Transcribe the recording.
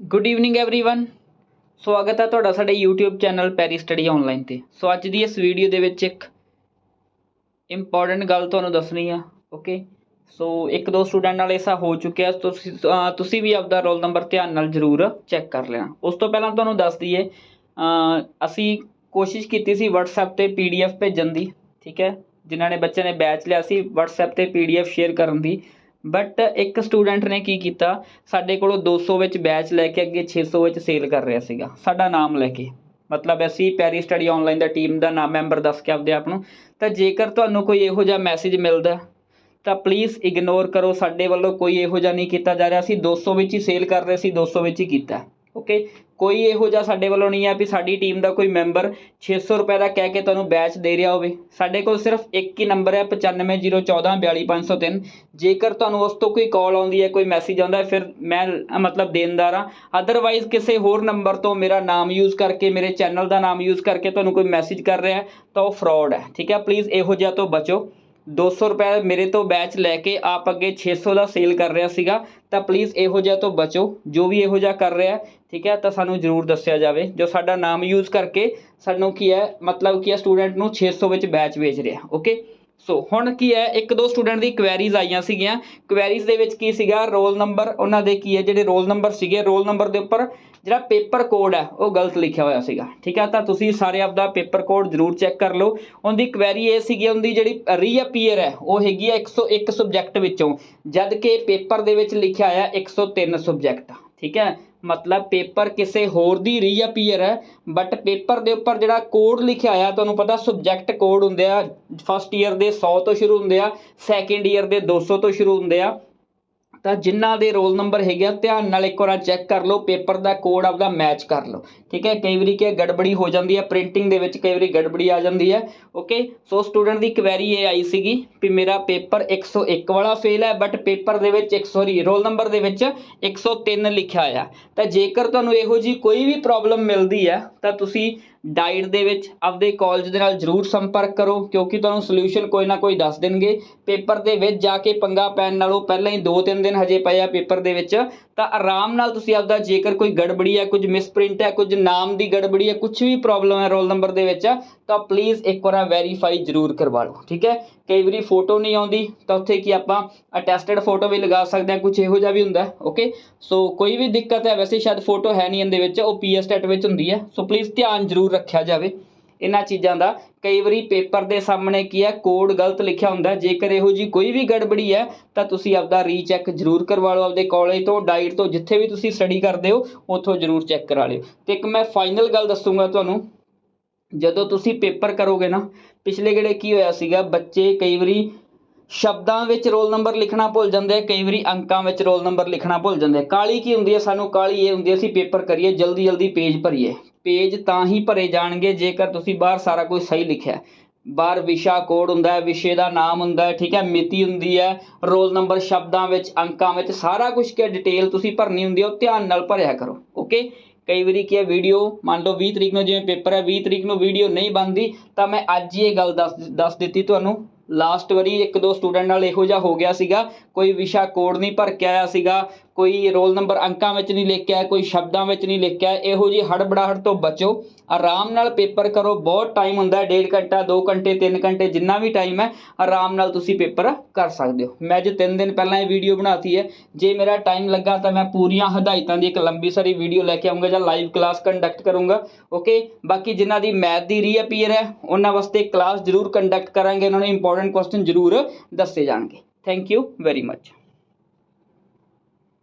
Good evening everyone ਸਵਾਗਤ ਹੈ ਤੁਹਾਡਾ ਸਾਡੇ YouTube channel Perry study online ਤੇ ਸੋ ਅੱਜ ਦੀ ਇਸ ਵੀਡੀਓ ਦੇ ਵਿੱਚ ਇੱਕ ਇੰਪੋਰਟੈਂਟ ਗੱਲ ਤੁਹਾਨੂੰ ਦੱਸਣੀ ਆ ਓਕੇ ਸੋ ਇੱਕ ਦੋ ਸਟੂਡੈਂਟ ਨਾਲ ਐਸਾ ਹੋ ਚੁੱਕਿਆ ਤੁਸੀਂ ਅਹ ਤੁਸੀਂ ਵੀ ਆਪਦਾ ਰੋਲ ਨੰਬਰ ਧਿਆਨ ਨਾਲ ਜ਼ਰੂਰ ਚੈੱਕ ਕਰ ਲੈਣਾ ਉਸ ਤੋਂ ਪਹਿਲਾਂ ਤੁਹਾਨੂੰ ਦੱਸ ਦਈਏ ਅਹ ਅਸੀਂ ਕੋਸ਼ਿਸ਼ ਕੀਤੀ ਸੀ WhatsApp ਤੇ PDF ਭੇਜਣ ਦੀ ਠੀਕ ਹੈ ਜਿਨ੍ਹਾਂ ਨੇ ਬੱਚਿਆਂ ਨੇ ਬੈਚ ਲਿਆ ਸੀ WhatsApp ਤੇ PDF ਸ਼ੇਅਰ ਕਰਨ ਦੀ ਬਟ ਇੱਕ ਸਟੂਡੈਂਟ ਨੇ ਕੀ ਕੀਤਾ? ਸਾਡੇ ਕੋਲੋਂ 200 ਵਿੱਚ ਬੈਚ ਲੈ ਕੇ ਅੱਗੇ 600 ਵਿੱਚ ਸੇਲ ਕਰ ਰਿਹਾ ਸੀਗਾ। ਸਾਡਾ ਨਾਮ ਲੈ ਕੇ। ਮਤਲਬ ਅਸੀਂ ਪੈਰੀ ਸਟੱਡੀ ਆਨਲਾਈਨ ਦਾ ਟੀਮ ਦਾ ਨਾਮ ਮੈਂਬਰ ਦੱਸ ਕੇ ਆਪਦੇ ਆਪ ਨੂੰ। ਤਾਂ ਜੇਕਰ ਤੁਹਾਨੂੰ ਕੋਈ ਇਹੋ ਜਿਹਾ ਮੈਸੇਜ ਮਿਲਦਾ, ਤਾਂ ਪਲੀਜ਼ ਇਗਨੋਰ ਕਰੋ। ਸਾਡੇ ਵੱਲੋਂ ਕੋਈ ਇਹੋ ਜਿਹਾ ਨਹੀਂ ਕੀਤਾ ਜਾ ਰਿਹਾ। ਅਸੀਂ 200 ਵਿੱਚ ਹੀ ਸੇਲ ਕਰ ਰਹੇ ਸੀ 200 ਵਿੱਚ ਹੀ ਕੀਤਾ। ਓਕੇ ਕੋਈ ਇਹੋ ਜਿਹਾ ਸਾਡੇ ਵੱਲੋਂ ਨਹੀਂ ਹੈ ਵੀ ਸਾਡੀ ਟੀਮ ਦਾ ਕੋਈ ਮੈਂਬਰ 600 ਰੁਪਏ ਦਾ ਕਹਿ ਕੇ ਤੁਹਾਨੂੰ ਬੈਚ ਦੇ ਰਿਹਾ ਹੋਵੇ। ਸਾਡੇ ਕੋਲ ਸਿਰਫ ਇੱਕ ਹੀ ਨੰਬਰ ਹੈ 9501442503 ਜੇਕਰ ਤੁਹਾਨੂੰ ਉਸ ਤੋਂ ਕੋਈ ਕਾਲ ਆਉਂਦੀ ਹੈ, ਕੋਈ ਮੈਸੇਜ ਆਉਂਦਾ ਫਿਰ ਮੈਂ ਮਤਲਬ ਦੇਣਦਾਰ ਹਾਂ। ਅਦਰਵਾਈਜ਼ ਕਿਸੇ ਹੋਰ ਨੰਬਰ ਤੋਂ ਮੇਰਾ ਨਾਮ ਯੂਜ਼ ਕਰਕੇ, ਮੇਰੇ ਚੈਨਲ ਦਾ ਨਾਮ ਯੂਜ਼ ਕਰਕੇ ਤੁਹਾਨੂੰ ਕੋਈ ਮੈਸੇਜ ਕਰ ਰਿਹਾ ਤਾਂ ਉਹ ਫਰਾਡ ਹੈ। ਠੀਕ ਹੈ? ਪਲੀਜ਼ ਇਹੋ ਜਿਹਾ ਤੋਂ ਬਚੋ। 200 ਰੁਪਏ ਮੇਰੇ ਤੋਂ ਬੈਚ ਲੈ ਕੇ ਆਪ ਅੱਗੇ 600 ਦਾ ਸੇਲ ਕਰ ਰਿਹਾ ਸੀਗਾ, ਤਾਂ ਪਲੀਜ਼ ਇਹੋ ਜਿਹਾ ਤੋਂ ਬਚੋ, ਜੋ ਵੀ ਇਹੋ ਜਿਹਾ ਕਰ ਰਿਹਾ, ਠੀਕ ਹੈ, ਤਾਂ ਸਾਨੂੰ ਜ਼ਰੂਰ ਦੱਸਿਆ ਜਾਵੇ, ਜੋ ਸਾਡਾ ਨਾਮ ਯੂਜ਼ ਕਰਕੇ ਸਾਨੂੰ ਕੀ ਹੈ, ਮਤਲਬ ਕੀ ਹੈ ਸਟੂਡੈਂਟ ਨੂੰ 600 ਵਿੱਚ ਬੈਚ ਵੇਚ ਰਿਹਾ ਓਕੇ ਸੋ ਹੁਣ ਕੀ ਹੈ? ਇੱਕ ਦੋ ਸਟੂਡੈਂਟ ਦੀ ਕੁਐਰੀਜ਼ ਆਈਆਂ ਸੀਗੀਆਂ। ਕੁਐਰੀਜ਼ ਦੇ ਵਿੱਚ ਕੀ ਸੀਗਾ? ਰੋਲ ਨੰਬਰ ਉਹਨਾਂ ਦੇ ਕੀ ਹੈ? ਜਿਹੜੇ ਰੋਲ ਨੰਬਰ ਸੀਗੇ ਰੋਲ ਨੰਬਰ ਦੇ ਉੱਪਰ ਜਿਹੜਾ ਪੇਪਰ ਕੋਡ ਹੈ, ਉਹ ਗਲਤ ਲਿਖਿਆ ਹੋਇਆ ਸੀਗਾ। ਠੀਕ ਹੈ ਤਾਂ ਤੁਸੀਂ ਸਾਰੇ ਆਪਦਾ ਪੇਪਰ ਕੋਡ ਜ਼ਰੂਰ ਚੈੱਕ ਕਰ ਲਓ। ਉਹਦੀ ਕੁਐਰੀ ਇਹ ਸੀਗੀ, ਉਹਦੀ ਜਿਹੜੀ ਰੀਅਪੀਅਰ ਹੈ, ਉਹ ਹੈਗੀ ਆ 101 ਸਬਜੈਕਟ ਵਿੱਚੋਂ। ਜਦ ਕਿ ਪੇਪਰ ਦੇ ਵਿੱਚ ਲਿਖਿਆ ਆਇਆ 103 ਸਬਜੈਕਟ ਠੀਕ ਹੈ? ਮਤਲਬ ਪੇਪਰ ਕਿਸੇ ਹੋਰ ਦੀ ਰੀਅਪੀਅਰ ਹੈ ਬਟ ਪੇਪਰ ਦੇ ਉੱਪਰ ਜਿਹੜਾ ਕੋਡ ਲਿਖਿਆ ਆਇਆ ਤੁਹਾਨੂੰ ਪਤਾ ਸਬਜੈਕਟ ਕੋਡ ਹੁੰਦੇ ਆ ਫਸਟ ਈਅਰ ਦੇ 100 ਤੋਂ ਸ਼ੁਰੂ ਹੁੰਦੇ ਆ ਸੈਕੰਡ ਈਅਰ ਦੇ 200 ਤੋਂ ਸ਼ੁਰੂ ਹੁੰਦੇ ਆ। ਤਾਂ ਜਿਨ੍ਹਾਂ ਦੇ ਰੋਲ ਨੰਬਰ ਹੈਗੇ ਆ, ਧਿਆਨ ਨਾਲ ਇੱਕ ਵਾਰ ਚੈੱਕ ਕਰ ਲਓ, ਪੇਪਰ ਦਾ ਕੋਡ ਆਪਦਾ ਮੈਚ ਕਰ ਲਓ। ਠੀਕ ਹੈ, ਕਈ ਵਾਰੀ ਕੀ ਗੜਬੜੀ ਹੋ ਜਾਂਦੀ ਹੈ, ਪ੍ਰਿੰਟਿੰਗ ਦੇ ਵਿੱਚ ਕਈ ਵਾਰੀ ਗੜਬੜੀ ਆ ਜਾਂਦੀ ਹੈ। ਓਕੇ ਸੋ ਸਟੂਡੈਂਟ ਦੀ ਕੁਐਰੀ ਇਹ ਆਈ ਸੀਗੀ ਵੀ ਮੇਰਾ ਪੇਪਰ 101 ਵਾਲਾ ਫੇਲ ਹੈ ਬਟ ਪੇਪਰ ਦੇ ਵਿੱਚ ਇੱਕ ਸੌਰੀ ਰੋਲ ਨੰਬਰ ਦੇ ਵਿੱਚ 103 ਲਿਖਿਆ ਆ ਤਾਂ ਜੇਕਰ ਤੁਹਾਨੂੰ ਇਹੋ ਜੀ ਕੋਈ ਵੀ ਪ੍ਰੋਬਲਮ ਮਿਲਦੀ ਹੈ, ਤਾਂ ਤੁਸੀਂ ਡਾਈਟ ਦੇ ਵਿੱਚ ਆਪਦੇ ਕਾਲਜ ਦੇ ਨਾਲ ਜਰੂਰ ਸੰਪਰਕ ਕਰੋ, ਕਿਉਂਕਿ ਤੁਹਾਨੂੰ ਸੋਲੂਸ਼ਨ ਕੋਈ ਨਾ ਕੋਈ ਦੱਸ ਦੇਣਗੇ। ਪੇਪਰ ਦੇ ਵਿੱਚ ਜਾ ਕੇ ਪੰਗਾ ਪੈਣ ਨਾਲੋਂ ਪਹਿਲਾਂ ਹੀ 2-3 ਦਿਨ ਹਜੇ ਪਏ ਆ ਪੇਪਰ ਦੇ ਵਿੱਚ। ਤਾਂ ਆਰਾਮ ਨਾਲ ਤੁਸੀਂ ਆਪਦਾ ਜੇਕਰ ਕੋਈ ਗੜਬੜੀ ਹੈ ਕੁਝ ਮਿਸਪ੍ਰਿੰਟ ਹੈ ਕੁਝ ਨਾਮ ਦੀ ਗੜਬੜੀ ਹੈ ਕੁਝ ਵੀ ਪ੍ਰੋਬਲਮ ਹੈ ਰੋਲ ਨੰਬਰ ਦੇ ਵਿੱਚ ਤਾਂ ਪਲੀਜ਼ ਇੱਕ ਵਾਰ ਵੈਰੀਫਾਈ ਜਰੂਰ ਕਰਵਾ ਲਓ, ਠੀਕ ਹੈ? ਕਈ ਵਾਰੀ ਫੋਟੋ ਨਹੀਂ ਆਉਂਦੀ, ਤਾਂ ਉੱਥੇ ਕੀ ਆਪਾਂ ਅਟੈਸਟਡ ਫੋਟੋ ਵੀ ਲਗਾ ਸਕਦੇ ਹਾਂ ਕੁਝ ਇਹੋ ਜਿਹਾ ਵੀ ਹੁੰਦਾ ਓਕੇ ਸੋ ਕੋਈ ਵੀ ਦਿੱਕਤ ਹੈ, ਵੈਸੇ ਸ਼ਾਇਦ ਫੋਟੋ ਹੈ ਨਹੀਂ ਇਹਦੇ ਵਿੱਚ, ਉਹ ਪੀਐਸ ਟੈਟ ਵਿੱਚ ਹੁੰਦੀ ਹੈ ਸੋ ਪਲੀਜ਼ ਧਿਆਨ ਜਰੂਰ ਰੱਖਿਆ ਜਾਵੇ। ਇਹਨਾਂ ਚੀਜ਼ਾਂ ਦਾ ਕਈ ਵਾਰੀ ਪੇਪਰ ਦੇ ਸਾਹਮਣੇ ਕੀ ਹੈ ਕੋਡ ਗਲਤ ਲਿਖਿਆ ਹੁੰਦਾ, ਜੇਕਰ ਇਹੋ ਜੀ ਕੋਈ ਵੀ ਗੜਬੜੀ ਹੈ, ਤਾਂ ਤੁਸੀਂ ਆਪਦਾ ਰੀਚੈਕ ਜਰੂਰ ਕਰਵਾ ਲਓ, ਆਪਦੇ ਕਾਲਜ ਤੋਂ ਡਾਈਟ ਤੋਂ, ਜਿੱਥੇ ਵੀ ਤੁਸੀਂ ਸਟੱਡੀ ਕਰਦੇ ਹੋ, ਉੱਥੋਂ ਜਰੂਰ ਚੈੱਕ ਕਰਾ ਲਿਓ। ਤੇ ਇੱਕ ਮੈਂ ਫਾਈਨਲ ਗੱਲ ਦੱਸੂਗਾ ਤੁਹਾਨੂੰ ਜਦੋਂ ਤੁਸੀਂ ਪੇਪਰ ਕਰੋਗੇ ਨਾ, ਪਿਛਲੇ ਗੇੜੇ ਕੀ ਹੋਇਆ ਸੀਗਾ, ਬੱਚੇ ਕਈ ਵਾਰੀ ਸ਼ਬਦਾਂ ਵਿੱਚ ਰੋਲ ਨੰਬਰ ਲਿਖਣਾ ਭੁੱਲ ਜਾਂਦੇ ਆ ਕਈ ਵਾਰੀ ਅੰਕਾਂ ਵਿੱਚ ਰੋਲ ਨੰਬਰ ਲਿਖਣਾ ਭੁੱਲ ਜਾਂਦੇ। ਆ ਕਾਲੀ ਕੀ ਹੁੰਦੀ ਹੈ ਸਾਨੂੰ? ਕਾਲੀ ਇਹ ਹੁੰਦੀ ਹੈ, ਅਸੀਂ ਪੇਪਰ ਕਰੀਏ, ਜਲਦੀ ਜਲਦੀ ਪੇਜ ਭਰੀਏ। ਪੇਜ ਤਾਂ ਹੀ ਭਰੇ ਜਾਣਗੇ ਜੇਕਰ ਤੁਸੀਂ ਬਾਹਰ ਸਾਰਾ ਕੁਝ ਸਹੀ ਲਿਖਿਆ ਬਾਹਰ ਵਿਸ਼ਾ ਕੋਡ ਹੁੰਦਾ ਹੈ, ਵਿਸ਼ੇ ਦਾ ਨਾਮ ਹੁੰਦਾ ਹੈ, ਠੀਕ ਹੈ, ਮਿਤੀ ਹੁੰਦੀ ਹੈ, ਰੋਲ ਨੰਬਰ ਸ਼ਬਦਾਂ ਵਿੱਚ, ਅੰਕਾਂ ਵਿੱਚ ਸਾਰਾ ਕੁਝ ਕਿ ਡਿਟੇਲ ਤੁਸੀਂ ਭਰਨੀ ਹੁੰਦੀ ਹੈ, ਉਹ ਧਿਆਨ ਨਾਲ ਭਰਿਆ ਕਰੋ ਓਕੇ ਕਈ ਵਾਰੀ ਕੀ ਹੈ ਵੀਡੀਓ ਮੰਨ ਲਓ 20 ਤਰੀਕ ਨੂੰ ਜਿਵੇਂ ਪੇਪਰ ਹੈ 20 ਤਰੀਕ ਨੂੰ ਵੀਡੀਓ ਨਹੀਂ ਬਣਦੀ, ਤਾਂ ਮੈਂ ਅੱਜ ਹੀ ਇਹ ਗੱਲ ਦੱਸ ਦੱਸ ਦਿੱਤੀ ਤੁਹਾਨੂੰ। ਲਾਸਟ ਵਾਰੀ ਇੱਕ ਦੋ ਸਟੂਡੈਂਟ ਨਾਲ ਇਹੋ ਜਿਹਾ ਹੋ ਗਿਆ ਸੀਗਾ, ਕੋਈ ਵਿਸ਼ਾ ਕੋਡ ਨਹੀਂ ਭਰ ਕੇ ਆਇਆ ਸੀਗਾ ਕੋਈ ਰੋਲ ਨੰਬਰ ਅੰਕਾਂ ਵਿੱਚ ਨਹੀਂ ਲਿਖਿਆ, ਕੋਈ ਸ਼ਬਦਾਂ ਵਿੱਚ ਨਹੀਂ ਲਿਖਿਆ, ਇਹੋ ਜਿਹੀ ਹੜਬੜਾਹਟ ਤੋਂ ਬਚੋ। ਆਰਾਮ ਨਾਲ ਪੇਪਰ ਕਰੋ, ਬਹੁਤ ਟਾਈਮ ਹੁੰਦਾ ਡੇਢ ਘੰਟਾ 2 ਘੰਟੇ 3 ਘੰਟੇ, ਜਿੰਨਾ ਵੀ ਟਾਈਮ ਹੈ, ਆਰਾਮ ਨਾਲ ਤੁਸੀਂ ਪੇਪਰ ਕਰ ਸਕਦੇ ਹੋ। ਮੈਂ ਜੇ 3 ਦਿਨ ਪਹਿਲਾਂ ਇਹ ਵੀਡੀਓ ਬਣਾਤੀ ਹੈ। ਜੇ ਮੇਰਾ ਟਾਈਮ ਲੱਗਾ ਤਾਂ ਮੈਂ ਪੂਰੀਆਂ ਹਦਾਇਤਾਂ ਦੀ ਇੱਕ ਲੰਬੀ ਸਾਰੀ ਵੀਡੀਓ ਲੈ ਕੇ ਆਉਂਗਾ ਜਾਂ ਲਾਈਵ ਕਲਾਸ ਕੰਡਕਟ ਕਰੂੰਗਾ ਓਕੇ ਬਾਕੀ ਜਿਨ੍ਹਾਂ ਦੀ ਮੈਥ ਦੀ ਰੀਅਪੀਅਰ ਹੈ, ਉਹਨਾਂ ਵਾਸਤੇ ਕਲਾਸ ਜ਼ਰੂਰ ਕੰਡਕਟ ਕਰਾਂਗੇ, ਉਹਨਾਂ ਨੇ ਇੰਪੋਰਟੈਂਟ ਕੁਐਸਚਨ ਜ਼ਰੂਰ ਦੱਸੇ ਜਾਣਗੇ। Thank you very much